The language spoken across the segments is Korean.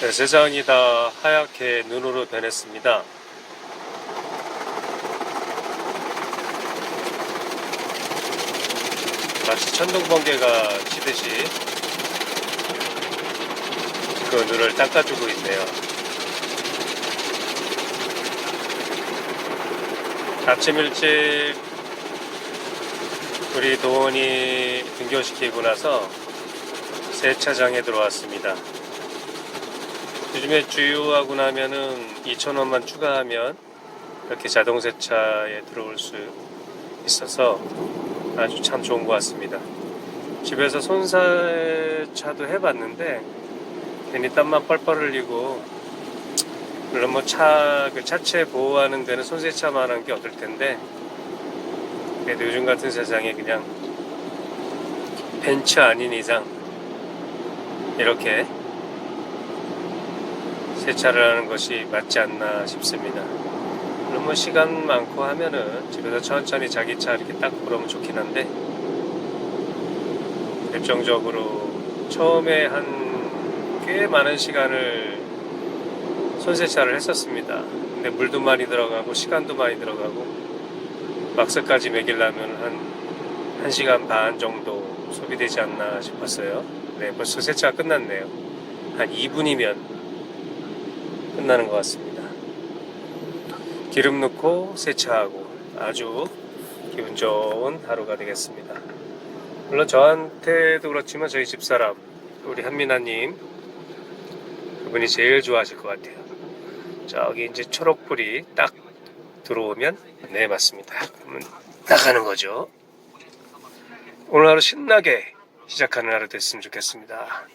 네, 세상이 다 하얗게 눈으로 변했습니다. 마치 천둥번개가 치듯이 그 눈을 닦아주고 있네요. 아침 일찍 우리 도원이 등교시키고 나서 세차장에 들어왔습니다. 요즘에 주유하고 나면은 2,000원만 추가하면 이렇게 자동 세차에 들어올 수 있어서 아주 참 좋은 것 같습니다. 집에서 손세차도 해봤는데 괜히 땀만 뻘뻘 흘리고 물론 뭐 차 그 차체 보호하는 데는 손세차만 한게 어떨 텐데 그래도 요즘 같은 세상에 그냥 벤츠 아닌 이상 이렇게 세차를 하는 것이 맞지 않나 싶습니다. 뭐 시간 많고 하면은 집에서 천천히 자기 차 이렇게 딱 그러면 좋긴 한데 결정적으로 처음에 한 꽤 많은 시간을 손세차를 했었습니다. 근데 물도 많이 들어가고 시간도 많이 들어가고 막스까지 먹이려면 한 1시간 반 정도 소비되지 않나 싶었어요. 네, 벌써 세차가 끝났네요. 한 2분이면 끝나는 것 같습니다. 기름 넣고 세차하고 아주 기분 좋은 하루가 되겠습니다. 물론 저한테도 그렇지만 저희 집사람 우리 한민아님 그분이 제일 좋아하실 것 같아요. 저기 이제 초록불이 딱 들어오면 네 맞습니다. 그러면 나가는 거죠. 오늘 하루 신나게 시작하는 하루 됐으면 좋겠습니다.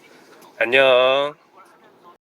안녕.